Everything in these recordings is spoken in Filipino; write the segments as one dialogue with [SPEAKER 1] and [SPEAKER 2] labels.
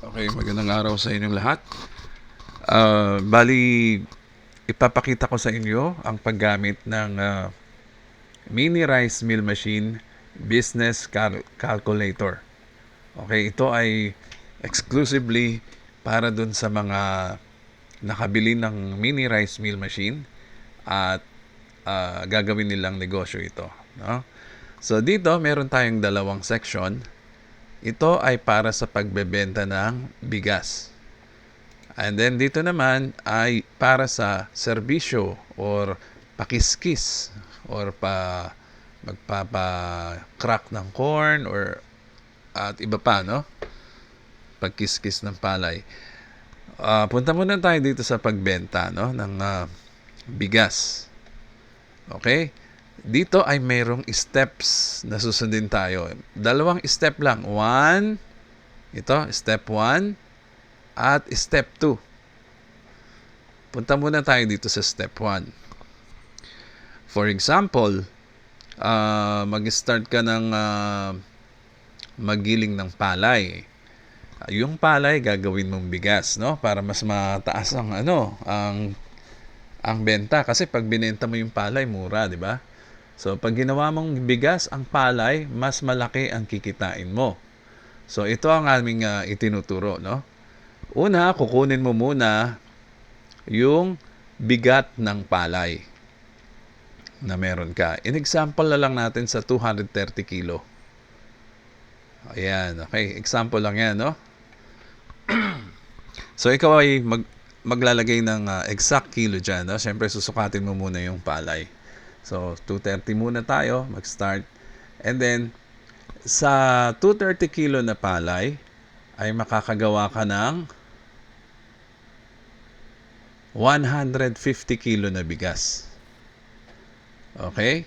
[SPEAKER 1] Okay, magandang araw sa inyong lahat. Ah, bali, ipapakita ko sa inyo ang paggamit ng ah, mini rice mill machine business cal- calculator. Okay, ito ay exclusively para dun sa mga nakabili ng mini rice mill machine at ah, gagawin nilang negosyo ito. No? So dito, meron tayong dalawang section. Ito ay para sa pagbebenta ng bigas. And then dito naman ay para sa serbisyo or pakiskis or pa magpapa-crack ng corn or at iba pa, no? Pagkiskis ng palay. Ah, punta muna tayo dito sa pagbenta, no? Ng ah, bigas. Okay? Dito ay mayroong steps na susundin tayo. Dalawang step lang. One, ito, step one, at step two. Punta muna tayo dito sa step one. For example, ah, mag-start ka ng ah, magiling ng palay. Ah, Yung palay gagawin mong bigas, no? Para mas mataas ang ano, ang ang benta kasi pag binenta mo yung palay mura, di ba? So pag ginawa mong bigas ang palay, mas malaki ang kikitain mo. So ito ang aming ah, itinuturo, no? Una, kukunin mo muna yung bigat ng palay na meron ka. In example na lang natin sa 230 kilo. Ayan, okay. Example lang yan, no? so, ikaw ay mag, maglalagay ng ah, exact kilo dyan, no? Siyempre, susukatin mo muna yung palay. So, 230 muna tayo, mag-start. And then, sa 230 kilo na palay, ay makakagawa ka ng 150 kilo na bigas. Okay?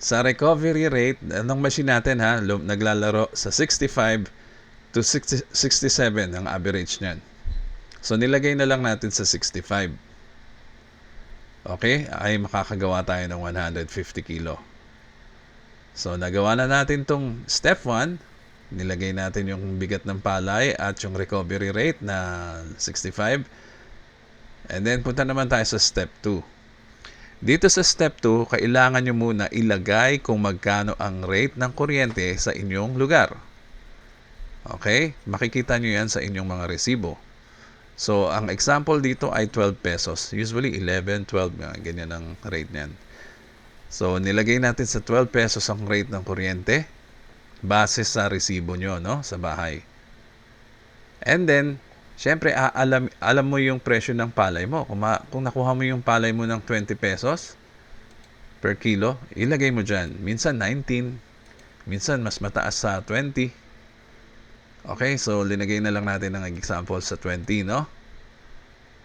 [SPEAKER 1] Sa recovery rate ng machine natin ha, naglalaro sa 65 to 60, 67 ang average niyan. So nilagay na lang natin sa 65. Okay? Ay makakagawa tayo ng 150 kilo. So nagawa na natin tong step 1. Nilagay natin yung bigat ng palay at yung recovery rate na 65. And then punta naman tayo sa step 2. Dito sa step 2, kailangan nyo muna ilagay kung magkano ang rate ng kuryente sa inyong lugar. Okay? Makikita nyo yan sa inyong mga resibo. So, ang example dito ay 12 pesos. Usually 11, 12, mga ganyan ang rate niyan. So, nilagay natin sa 12 pesos ang rate ng kuryente base sa resibo nyo, no? Sa bahay. And then, syempre, alam, alam mo yung presyo ng palay mo. Kung, ma- kung nakuha mo yung palay mo ng 20 pesos per kilo, ilagay mo dyan. Minsan 19, minsan mas mataas sa 20. Okay, so linagay na lang natin ng example sa 20, no?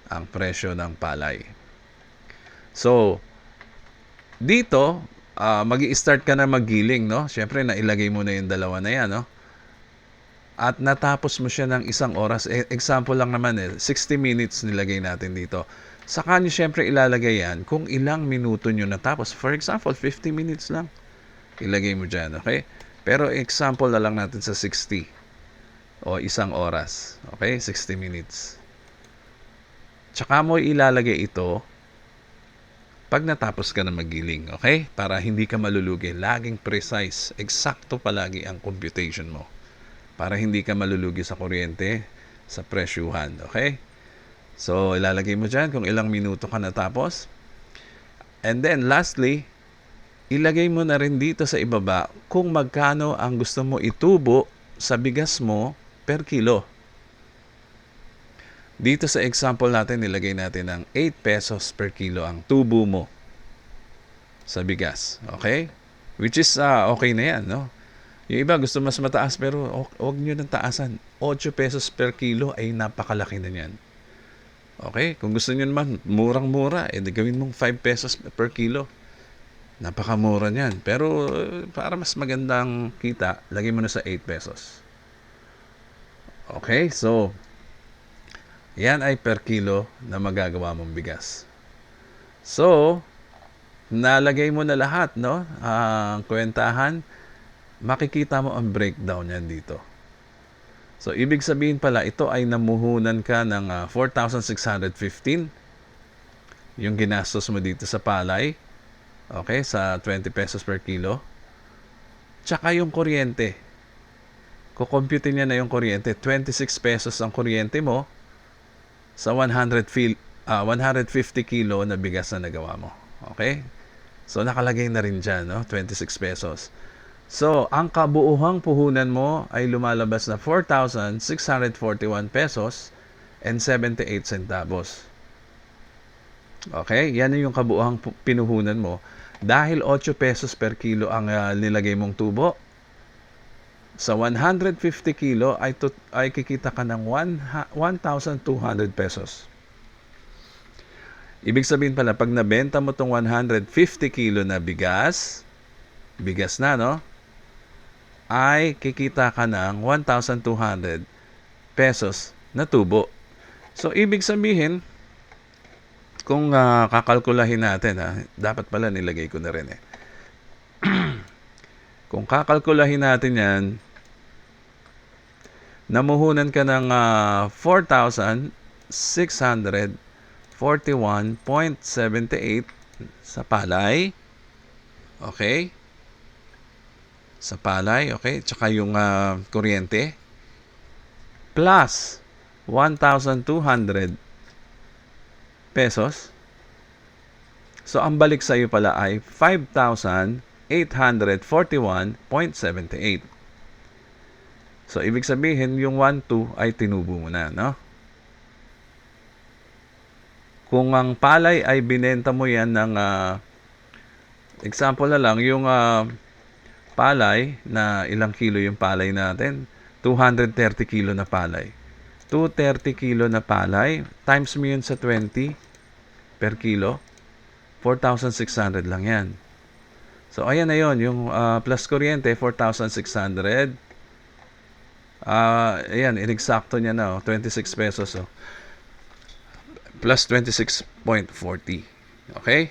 [SPEAKER 1] Ang presyo ng palay. So, dito, ah mag start ka na maggiling, no? Siyempre, nailagay mo na yung dalawa na yan, no? At natapos mo siya ng isang oras. E- example lang naman eh, 60 minutes nilagay natin dito. Saka nyo siyempre ilalagay yan kung ilang minuto nyo natapos. For example, 50 minutes lang. Ilagay mo dyan, okay? Pero example na lang natin sa 60 o isang oras. Okay? 60 minutes. Tsaka mo ilalagay ito pag natapos ka na magiling. Okay? Para hindi ka malulugi. Laging precise. Eksakto palagi ang computation mo. Para hindi ka malulugi sa kuryente, sa presyuhan. Okay? So, ilalagay mo dyan kung ilang minuto ka natapos. And then, lastly, ilagay mo na rin dito sa ibaba kung magkano ang gusto mo itubo sa bigas mo per kilo. Dito sa example natin, nilagay natin ng 8 pesos per kilo ang tubo mo sa bigas. Okay? Which is ah, okay na yan, no? Yung iba gusto mas mataas pero hu- huwag nyo ng taasan. 8 pesos per kilo ay napakalaki na yan. Okay? Kung gusto nyo naman, murang-mura, eh, gawin mong 5 pesos per kilo. Napakamura niyan. Pero eh, para mas magandang kita, lagay mo na sa 8 pesos. Okay? So, yan ay per kilo na magagawa mong bigas. So, nalagay mo na lahat, no? Ang kwentahan, makikita mo ang breakdown yan dito. So, ibig sabihin pala, ito ay namuhunan ka ng ah, 4,615 yung ginastos mo dito sa palay. Okay, sa 20 pesos per kilo. Tsaka yung kuryente. Kukompute niya na yung kuryente. 26 pesos ang kuryente mo sa 100 fil, ah, 150 kilo na bigas na nagawa mo. Okay? So, nakalagay na rin dyan, no? 26 pesos. So, ang kabuuhang puhunan mo ay lumalabas na 4,641 pesos and 78 centavos. Okay? Yan yung kabuuhang pinuhunan mo. Dahil 8 pesos per kilo ang ah, nilagay mong tubo, sa 150 kilo ay, tut- ay kikita ka ng one ha- 1,200 pesos. Ibig sabihin pala, pag nabenta mo tong 150 kilo na bigas, bigas na, no? Ay kikita ka ng 1,200 pesos na tubo. So, ibig sabihin, kung ah, kakalkulahin natin, ha, dapat pala nilagay ko na rin eh. Kung kakalkulahin natin yan, namuhunan ka ng ah, 4,641.78 sa palay. Okay? Sa palay, okay? Tsaka yung ah, kuryente. Plus 1,200 pesos. So, ang balik sa iyo pala ay 5,841.78. So, ibig sabihin, yung 1-2 ay tinubo mo na, no? Kung ang palay ay binenta mo yan ng, ah, example na lang, yung ah, palay, na ilang kilo yung palay natin, 230 kilo na palay. 230 kilo na palay, times mo yun sa 20 per kilo, 4,600 lang yan. So, ayan na yun, yung ah, plus kuryente, 4,600. Ah, ayan, inexakto niya na, oh, 26 pesos. Oh. Plus 26.40. Okay?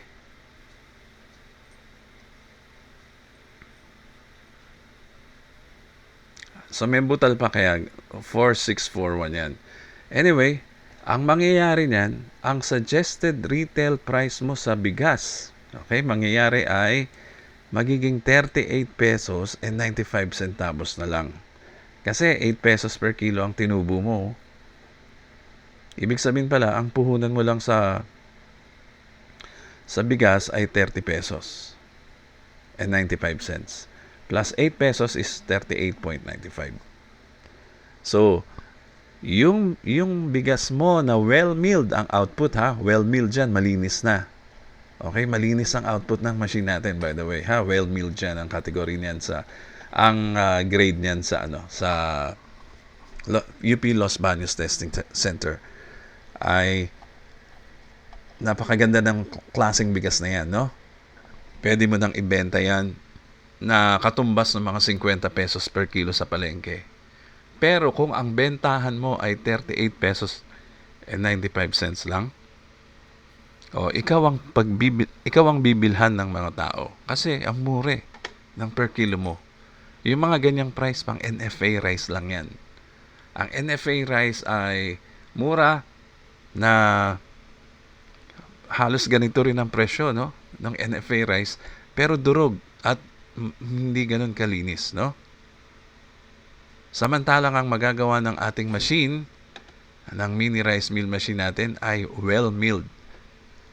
[SPEAKER 1] So, may butal pa kaya 4641 yan. Anyway, ang mangyayari niyan, ang suggested retail price mo sa bigas, okay, mangyayari ay magiging 38 pesos and 95 centavos na lang. Kasi 8 pesos per kilo ang tinubo mo. Ibig sabihin pala, ang puhunan mo lang sa sa bigas ay 30 pesos and 95 cents. Plus 8 pesos is 38.95. So, yung yung bigas mo na well-milled ang output ha, well-milled diyan, malinis na. Okay, malinis ang output ng machine natin by the way, ha, well-milled diyan ang category niyan sa ang ah, grade niyan sa ano, sa UP Los Baños Testing Te- Center ay napakaganda ng klaseng bigas na yan, no? Pwede mo nang ibenta yan na katumbas ng mga 50 pesos per kilo sa palengke. Pero kung ang bentahan mo ay 38 pesos and 95 cents lang, o ikaw ang pagbibil ikaw ang bibilhan ng mga tao kasi ang mure ng per kilo mo. Yung mga ganyang price pang NFA rice lang 'yan. Ang NFA rice ay mura na halos ganito rin ang presyo no ng NFA rice pero durog at hindi ganun kalinis no Samantalang ang magagawa ng ating machine ng mini rice mill machine natin ay well milled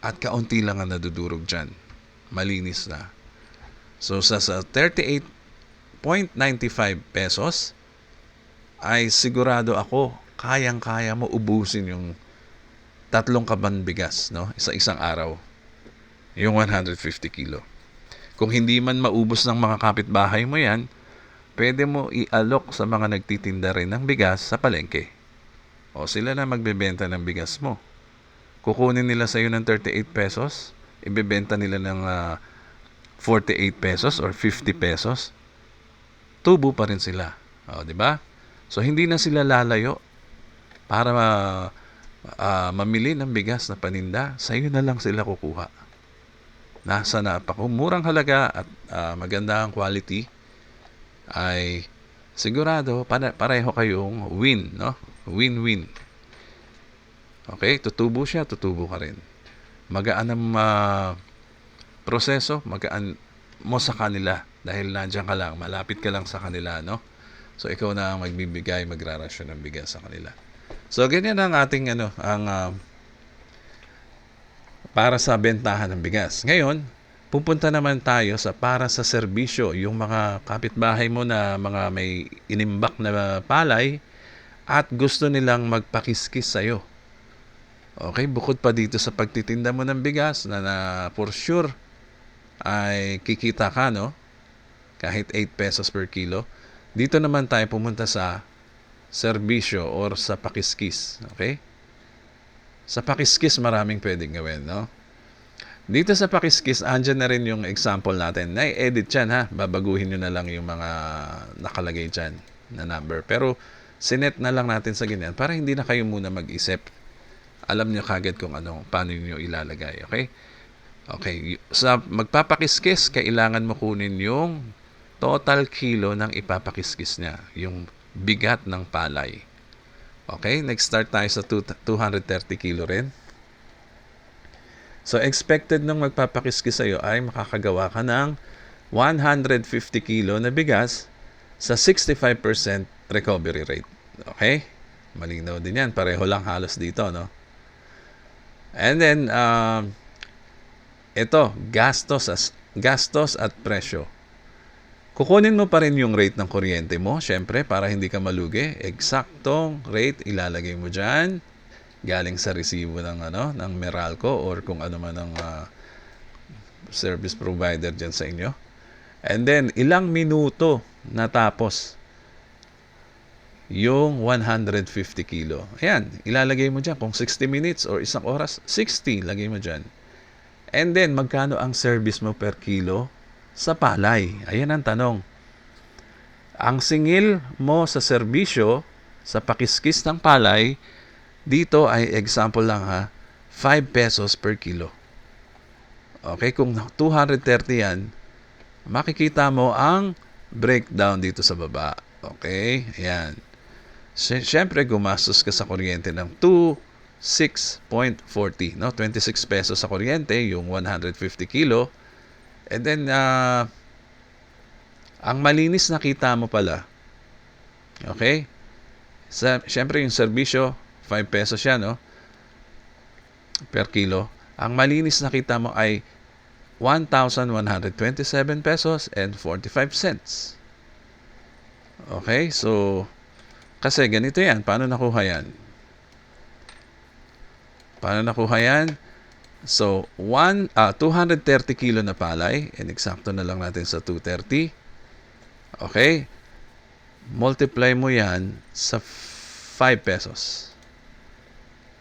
[SPEAKER 1] at kaunti lang ang nadudurog dyan. Malinis na. So sa, sa 38.95 pesos ay sigurado ako kayang-kaya mo ubusin yung tatlong kaban bigas no? Sa isang araw. Yung 150 kilo. Kung hindi man maubos ng mga kapitbahay mo yan pwede mo ialok sa mga nagtitinda rin ng bigas sa palengke. O sila na magbebenta ng bigas mo kukunin nila sa iyo ng 38 pesos ibebenta nila ng ah, 48 pesos or 50 pesos tubo pa rin sila o di ba so hindi na sila lalayo para ma- ah, mamili ng bigas na paninda, sa iyo na lang sila kukuha. Nasa napakumurang halaga at ah, maganda ang quality ay sigurado para, pareho kayong win, no? Win-win. Okay, tutubo siya, tutubo ka rin. Magaan ang ah, proseso, magaan mo sa kanila dahil nandiyan ka lang, malapit ka lang sa kanila, no? So ikaw na ang magbibigay, magrarasyon ng bigas sa kanila. So ganyan ang ating ano, ang ah, para sa bentahan ng bigas. Ngayon, pupunta naman tayo sa para sa serbisyo, yung mga kapitbahay mo na mga may inimbak na palay at gusto nilang magpakiskis sa'yo. Okay, bukod pa dito sa pagtitinda mo ng bigas na, na for sure ay kikita ka, no? Kahit 8 pesos per kilo. Dito naman tayo pumunta sa serbisyo or sa pakiskis. Okay? Sa pakiskis, maraming pwedeng gawin, no? Dito sa pakiskis, andyan na rin yung example natin. Na-edit yan, ha? Babaguhin nyo na lang yung mga nakalagay dyan na number. Pero, sinet na lang natin sa ganyan para hindi na kayo muna mag-isip. Alam nyo kagad kung ano, paano nyo ilalagay, okay? Okay, sa magpapakiskis, kailangan mo kunin yung total kilo ng ipapakiskis niya, yung bigat ng palay. Okay, next start tayo sa two- 230 kilo rin. So, expected nung magpapakiskis sa'yo ay makakagawa ka ng 150 kilo na bigas sa 65% recovery rate. Okay? Malinaw din yan. Pareho lang halos dito, no? And then, um, ito, gastos, as, gastos at presyo. Kukunin mo pa rin yung rate ng kuryente mo, syempre, para hindi ka malugi. Eksaktong rate ilalagay mo dyan. Galing sa resibo ng, ano, ng Meralco or kung ano man ang ah, service provider dyan sa inyo. And then, ilang minuto natapos yung 150 kilo. Ayan, ilalagay mo dyan. Kung 60 minutes or isang oras, 60 lagay mo dyan. And then, magkano ang service mo per kilo sa palay? Ayan ang tanong. Ang singil mo sa serbisyo, sa pakiskis ng palay, dito ay example lang ha, 5 pesos per kilo. Okay, kung 230 yan, makikita mo ang breakdown dito sa baba. Okay, ayan. Siyempre, gumastos ka sa kuryente ng 26.40, no? 26 pesos sa kuryente, yung 150 kilo. And then, ah, ang malinis na kita mo pala, okay? Sa, siyempre, yung serbisyo, 5 pesos yan, no? Per kilo. Ang malinis na kita mo ay 1,127 pesos and 45 cents. Okay, so kasi ganito yan. Paano nakuha yan? Paano nakuha yan? So, one, ah, 230 kilo na palay. And eksakto na lang natin sa 230. Okay? Multiply mo yan sa 5 pesos.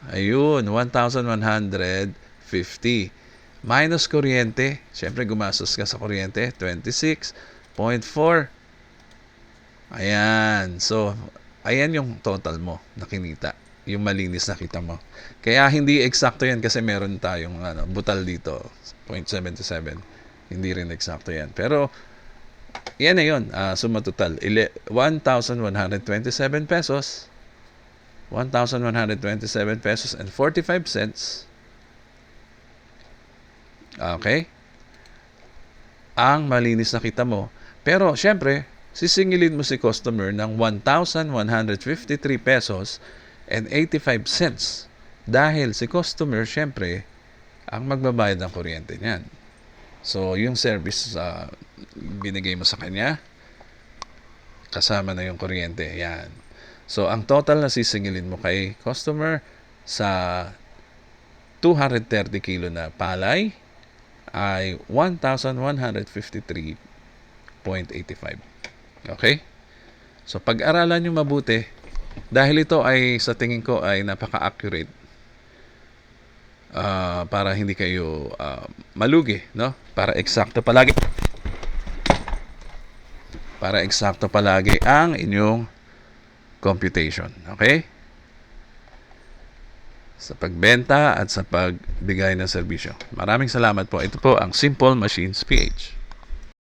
[SPEAKER 1] Ayun, 1,150. Minus kuryente. Siyempre, gumastos ka sa kuryente. 26.4. Ayan. So, ayan yung total mo na kinita. Yung malinis na kita mo. Kaya hindi eksakto yan kasi meron tayong ano, butal dito. 0.77. Hindi rin eksakto yan. Pero, yan na yun. Uh, suma total. Ile- 1,127 pesos. 1,127 pesos and 45 cents. Okay? Ang malinis na kita mo. Pero, syempre, sisingilin mo si customer ng 1,153 pesos and 85 cents. Dahil si customer, syempre, ang magbabayad ng kuryente niyan. So, yung service sa binigay mo sa kanya, kasama na yung kuryente. Yan. So, ang total na sisingilin mo kay customer sa 230 kilo na palay ay 1,153.85. Okay? So, pag-aralan nyo mabuti, dahil ito ay sa tingin ko ay napaka-accurate ah, para hindi kayo ah, malugi, no? Para eksakto palagi para eksakto palagi ang inyong computation. Okay? Sa pagbenta at sa pagbigay ng serbisyo. Maraming salamat po. Ito po ang Simple Machines PH.